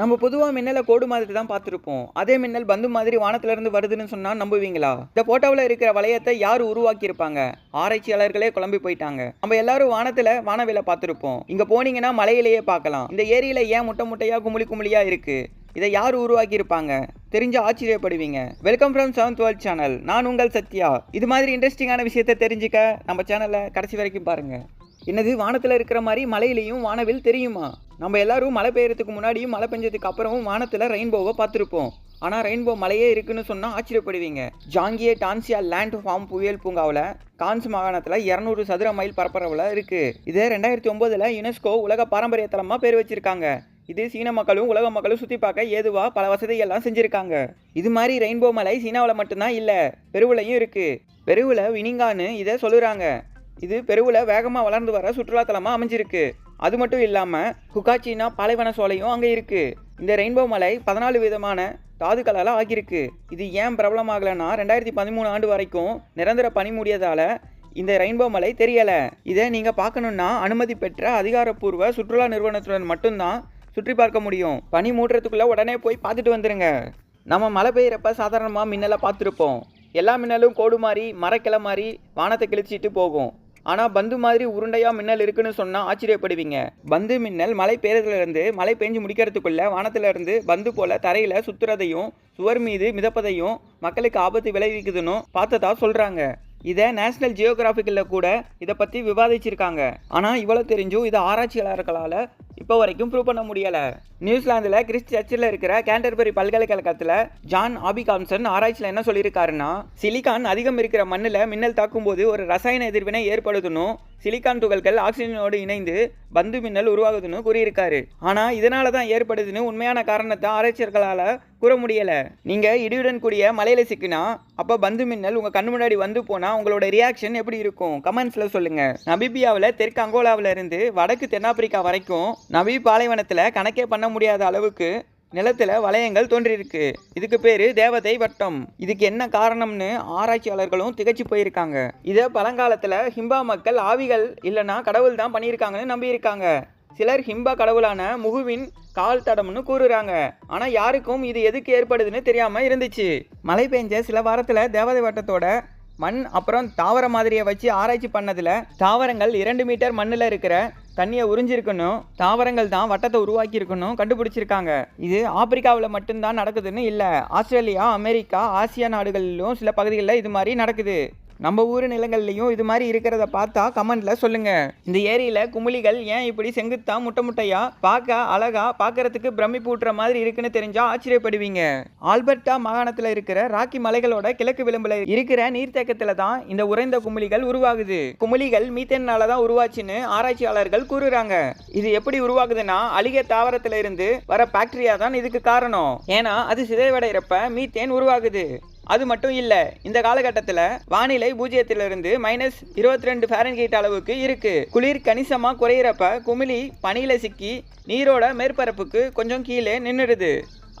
நம்ம பொதுவாக மின்னலை கோடு மாதிரி தான் பார்த்துருப்போம். அதே மின்னல் பந்து மாதிரி வானத்திலிருந்து வருதுன்னு சொன்னால் நம்புவீங்களா? இந்த போட்டோவில் இருக்கிற வளையத்தை யார் உருவாக்கியிருப்பாங்க? ஆராய்ச்சியாளர்களே குழம்பி போயிட்டாங்க. நம்ம எல்லாரும் வானத்தில் வானவில பார்த்துருப்போம். இங்கே போனீங்கன்னா மலையிலேயே பார்க்கலாம். இந்த ஏரியில் ஏன் முட்டை முட்டையாக குமுளி குமுளியாக இருக்குது இதை யார் உருவாக்கியிருப்பாங்க? தெரிஞ்சு ஆச்சரியப்படுவீங்க. Welcome from seventh world channel நான் உங்கள் சத்யா. இது மாதிரி இன்ட்ரெஸ்டிங்கான விஷயத்தை தெரிஞ்சுக்க நம்ம சேனலை கடைசி வரைக்கும் பாருங்கள் என்னது வானத்தில் இருக்கிற மாதிரி மலையிலையும் வானவில் தெரியுமா? நம்ம எல்லாரும் மழை பெய்யறதுக்கு முன்னாடியும் மழை பெஞ்சதுக்கு அப்புறமும் வானத்தில் ரெயின்போவை பார்த்துருப்போம். ஆனால் ரெயின்போ மலையே இருக்குன்னு சொன்னால் ஆச்சரியப்படுவீங்க. ஜாங்கியே டான்சியா லேண்ட் ஃபார்ம் புவியியல் பூங்காவில் கான்ஸ் மாகாணத்தில் இரநூறு சதுர மைல் பரப்பரவில் இருக்குது இது ரெண்டாயிரத்தி ஒம்போதில் யுனெஸ்கோ உலக பாரம்பரிய தலமாக பேர் வச்சிருக்காங்க. இது சீன மக்களும் உலக மக்களும் சுற்றி பார்க்க ஏதுவாக பல வசதிகள்லாம் செஞ்சுருக்காங்க. இது மாதிரி ரெயின்போ மலை சீனாவில் மட்டும்தான் இல்லை பெருவுலையும் இருக்குது பெருவில் வினிங்கான்னு இதை சொல்லுறாங்க. இது பெருவில் வேகமாக வளர்ந்து வர சுற்றுலாத்தலமாக அமைஞ்சிருக்கு. அது மட்டும் இல்லாமல் ஹுகாச்சினா பாலைவன சோலையும் அங்கே இருக்குது இந்த ரெயின்போ மலை பதினாலு விதமான தாதுக்களால் ஆகியிருக்கு. இது ஏன் பிரபலமாகலைன்னா ரெண்டாயிரத்தி பதிமூணு ஆண்டு வரைக்கும் நிரந்தர பனி மூடியதால் இந்த ரெயின்போ மலை தெரியலை. இதை நீங்கள் பார்க்கணுன்னா அனுமதி பெற்ற அதிகாரப்பூர்வ சுற்றுலா நிறுவனத்துடன் மட்டும்தான் சுற்றி பார்க்க முடியும். பனி மூட்டுறதுக்குள்ளே உடனே போய் பார்த்துட்டு வந்துடுங்க நம்ம மழை பெய்கிறப்ப சாதாரணமாக மின்னலை பார்த்துருப்போம். எல்லா மின்னலும் கோடு மாறி மரக்கிளை மாறி வானத்தை கிழிச்சிட்டு போகும். ஆனால் பந்து மாதிரி உருண்டையாக மின்னல் இருக்குன்னு சொன்னால் ஆச்சரியப்படுவீங்க. பந்து மின்னல் மழை பெய்யறதுலேருந்து மழை பெஞ்சு முடிக்கிறதுக்குள்ள வானத்திலிருந்து பந்து போல் தரையில் சுற்றுறதையும் சுவர் மீது மிதப்பதையும் மக்களுக்கு ஆபத்து விளைவிக்குதுன்னு பார்த்ததா சொல்கிறாங்க இதை நேஷனல் ஜியோகிராஃபிக்கில் கூட இதை பற்றி விவாதிச்சிருக்காங்க. ஆனால் இவ்வளோ தெரிஞ்சும் இதை ஆராய்ச்சியாளர்களால் இப்போ வரைக்கும் ப்ரூவ் பண்ண முடியலை. நியூசிலாந்தில் கிறிஸ்ட் சர்ச்சில் இருக்கிற கேண்டர்பரி பல்கலைக்கழகத்தில் ஜான் ஆபிகாம்சன் ஆராய்ச்சியில் என்ன சொல்லியிருக்காருன்னா சிலிக்கான் அதிகம் இருக்கிற மண்ணில் மின்னல் தாக்கும்போது ஒரு ரசாயன எதிர்வினை ஏற்படுதுன்னு சிலிக்கான் துகள்கள் ஆக்சிஜனோடு இணைந்து பந்து மின்னல் உருவாகுதுன்னு கூறியிருக்காரு. ஆனால் இதனால தான் ஏற்படுதுன்னு உண்மையான காரணத்தை ஆராய்ச்சியர்களால் கூற முடியலை. நீங்கள் இடியுடன் கூடிய மலையில சிக்கினா அப்போ பந்து மின்னல் உங்கள் கண்ணு முன்னாடி வந்து போனால் உங்களோட ரியாக்ஷன் எப்படி இருக்கும்? கமெண்ட்ஸில் சொல்லுங்கள் நபிபியாவில் தெற்கு அங்கோலாவில் இருந்து வடக்கு தென்னாப்பிரிக்கா வரைக்கும் நவி பாலைவனத்தில் கணக்கே பண்ண முடியாத அளவுக்கு நிலத்தில் வளையங்கள் தோன்றியிருக்கு. இதுக்கு பேர் தேவதை வட்டம். இதுக்கு என்ன காரணம்னு ஆராய்ச்சியாளர்களும் திகச்சு போயிருக்காங்க. இதை பழங்காலத்தில் ஹிம்பா மக்கள் ஆவிகள் இல்லைன்னா கடவுள் தான் பண்ணியிருக்காங்கன்னு நம்பியிருக்காங்க. சிலர் ஹிம்பா கடவுளான முகுவின் கால் தடம்னு கூறுறாங்க. ஆனால் யாருக்கும் இது எதுக்கு ஏற்படுதுன்னு தெரியாமல் இருந்துச்சு. மழை பெஞ்ச சில வாரத்தில் தேவதை வட்டத்தோட மண் அப்புறம் தாவர மாதிரியை வச்சு ஆராய்ச்சி பண்ணதில் தாவரங்கள் இரண்டு மீட்டர் மண்ணில் இருக்கிற தண்ணியை உறிஞ்சிருக்கணும் தாவரங்கள் தான் வட்டத்தை உருவாக்கி இருக்கணும் கண்டுபிடிச்சிருக்காங்க. இது ஆப்பிரிக்காவில் மட்டும்தான் நடக்குதுன்னு இல்லை ஆஸ்திரேலியா அமெரிக்கா ஆசியா நாடுகளிலும் சில பகுதிகளில் இது மாதிரி நடக்குது. நம்ம ஊர் நிலங்கள்லையும் இது மாதிரி இருக்கிறத பார்த்தா கமெண்ட்ல சொல்லுங்க. இந்த ஏரியில குமிழிகள் ஏன் இப்படி செங்குத்தா முட்டை முட்டையா? பார்க்க அழகா பார்க்கறதுக்கு பிரமிப்பு மாதிரி இருக்குன்னு தெரிஞ்சா ஆச்சரியப்படுவீங்க. ஆல்பர்டா மாகாணத்தில் இருக்கிற ராக்கி மலைகளோட கிழக்கு விளிம்புல இருக்கிற நீர்த்தேக்கத்துல தான் இந்த உறைந்த குமிழிகள் உருவாகுது. குமிழிகள் மீத்தேனால தான் உருவாச்சுன்னு ஆராய்ச்சியாளர்கள் கூறுறாங்க. இது எப்படி உருவாகுதுன்னா அழிக தாவரத்துல இருந்து வர பாக்டீரியா தான் இதுக்கு காரணம். ஏன்னா அது சிதைவடைகிறப்ப மீத்தேன் உருவாகுது. அது மட்டும் இல்லை இந்த காலகட்டத்தில் வானிலை பூஜ்ஜியத்திலிருந்து மைனஸ் இருபத்தி ரெண்டு ஃபேரன்ஹீட் அளவுக்கு இருக்கு. குளிர் கணிசமாக குறையிறப்ப குமிழி பனியில் சிக்கி நீரோட மேற்பரப்புக்கு கொஞ்சம் கீழே நின்றுடுது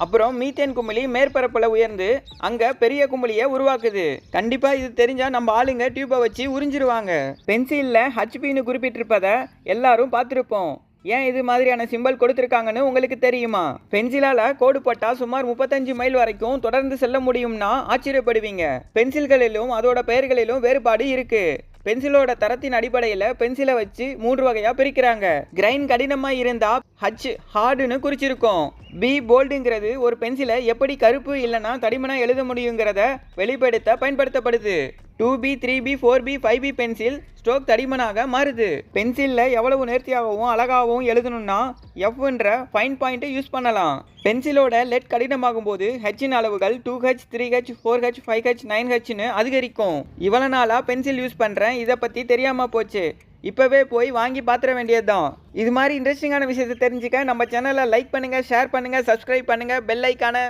அப்புறம் மீத்தேன் குமிழி மேற்பரப்பில் உயர்ந்து அங்கே பெரிய குமிழியை உருவாக்குது. கண்டிப்பாக இது தெரிஞ்சால் நம்ம ஆளுங்க டியூப்பை வச்சு உறிஞ்சிருவாங்க. பென்சிலில் ஹச்பின்னு குறிப்பிட்டிருப்பதை எல்லாரும் பார்த்துருப்போம். ஏன் இது மாதிரியான சிம்பல் கொடுத்துருக்காங்கன்னு உங்களுக்கு தெரியுமா? பென்சிலால கோடு போட்டால் சுமார் முப்பத்தஞ்சு மைல் வரைக்கும் தொடர்ந்து செல்ல முடியும்னா ஆச்சரியப்படுவீங்க. பென்சில்களிலும் அதோட பெயர்களிலும் வேறுபாடு இருக்கு. பென்சிலோட தரத்தின் அடிப்படையில் பென்சிலை வச்சு மூன்று வகையாக பிரிக்கிறாங்க. கிரைன் கடினமாக இருந்தால் ஹச் ஹார்டுன்னு குறிச்சிருக்கோம். பி போல்டுங்கிறது ஒரு பென்சிலை எப்படி கருப்பு இல்லைன்னா தடிமனாக எழுத முடியுங்கிறத வெளிப்படுத்த பயன்படுத்தப்படுது. Two B three B four B five B pencil stroke தடிமனாக மாறுது. பென்சிலில் எவ்வளவு நேர்த்தியாகவும் அழகாகவும் எழுதணும்னா எஃப்ன்ற ஃபைன் பாயிண்ட்டை யூஸ் பண்ணலாம். பென்சிலோட லெட் கடினமாகும் போது ஹெச்சின் அளவுகள் two H three H four H five H nine ஹெச்னு அதிகரிக்கும். இவ்வளோ நாளாக பென்சில் யூஸ் பண்ணுறேன் இதை பற்றி தெரியாமல் போச்சு. இப்போவே போய் வாங்கி பார்த்துட வேண்டியதுதான். இது மாதிரி இன்ட்ரெஸ்டிங்கான விஷயத்தை தெரிஞ்சுக்க நம்ம சேனலை லைக் பண்ணுங்கள் ஷேர் பண்ணுங்கள் சப்ஸ்கிரைப் பண்ணுங்கள் பெல் ஐக்கானை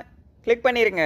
கிளிக் பண்ணிடுங்க